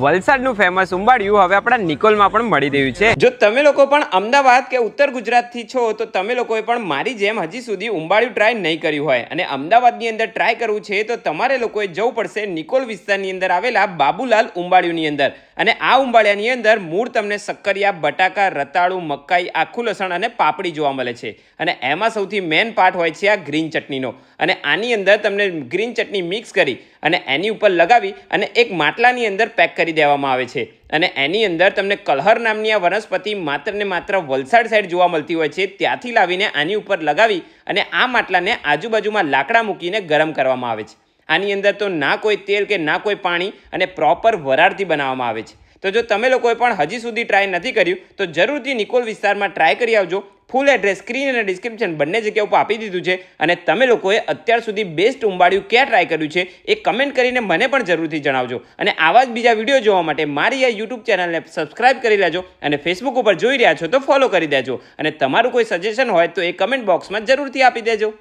વલસાડનું famous ઉંબાડિયું હવે આપણા નિકોલમાં પણ મળી રહ્યું છે. જો તમે લોકો પણ અમદાવાદ કે ઉત્તર ગુજરાતથી છો, તો તમે લોકોએ પણ મારી જેમ હજી સુધી ઉંબાડિયું ટ્રાય નહીં કર્યું હોય. અને અમદાવાદની અંદર ટ્રાય કરવું છે, તો તમારે લોકોએ જવું પડશે નિકોલ વિસ્તારની અંદર આવેલા બાબુલાલ ઉંબાડિયુંની અંદર. અને આ ઉંબાળિયાની અંદર મૂળ તમને સક્કરિયા, બટાકા, રતાળું, મકાઈ, આખું લસણ અને પાપડી જોવા મળે છે. અને એમાં સૌથી મેન પાર્ટ હોય છે આ ગ્રીન ચટણીનો. અને આની અંદર તમને ગ્રીન ચટણી મિક્સ કરી અને એની ઉપર લગાવી અને એક માટલાની અંદર પેક કરી દેવામાં આવે છે. અને એની અંદર તમને કલહર નામની આ વનસ્પતિ માત્ર ને માત્ર વલસાડ સાઈડ જોવા મળતી હોય છે. ત્યાંથી લાવીને આની ઉપર લગાવી અને આ માટલાને આજુબાજુમાં લાકડા મૂકીને ગરમ કરવામાં આવે છે. આની અંદર તો ના કોઈ તેલ કે ના કોઈ પાણી અને પ્રોપર વરાળથી બનાવવામાં આવે છે. તો જો તમે લોકોએ પણ હજી સુધી ટ્રાય નથી કર્યું, તો જરૂરથી નિકોલ વિસ્તારમાં ટ્રાય કરી આવજો. ફૂલ એડ્રેસ સ્ક્રીન અને ડિસ્ક્રિપ્શન બંને જગ્યા ઉપર આપી દીધું છે અને તમે લોકોએ અત્યાર સુધી બેસ્ટ ઉંબાડિયું ક્યાં ટ્રાય કર્યું છે એ કમેન્ટ કરીને મને પણ જરૂરથી જણાવજો. અને આવા જ બીજા વીડિયો જોવા માટે મારી આ યુટ્યુબ ચેનલને સબસ્ક્રાઇબ કરી લેજો અને ફેસબુક ઉપર જોઈ રહ્યા છો તો ફોલો કરી દેજો. અને તમારું કોઈ સજેશન હોય તો એ કમેન્ટ બોક્સમાં જરૂરથી આપી દેજો.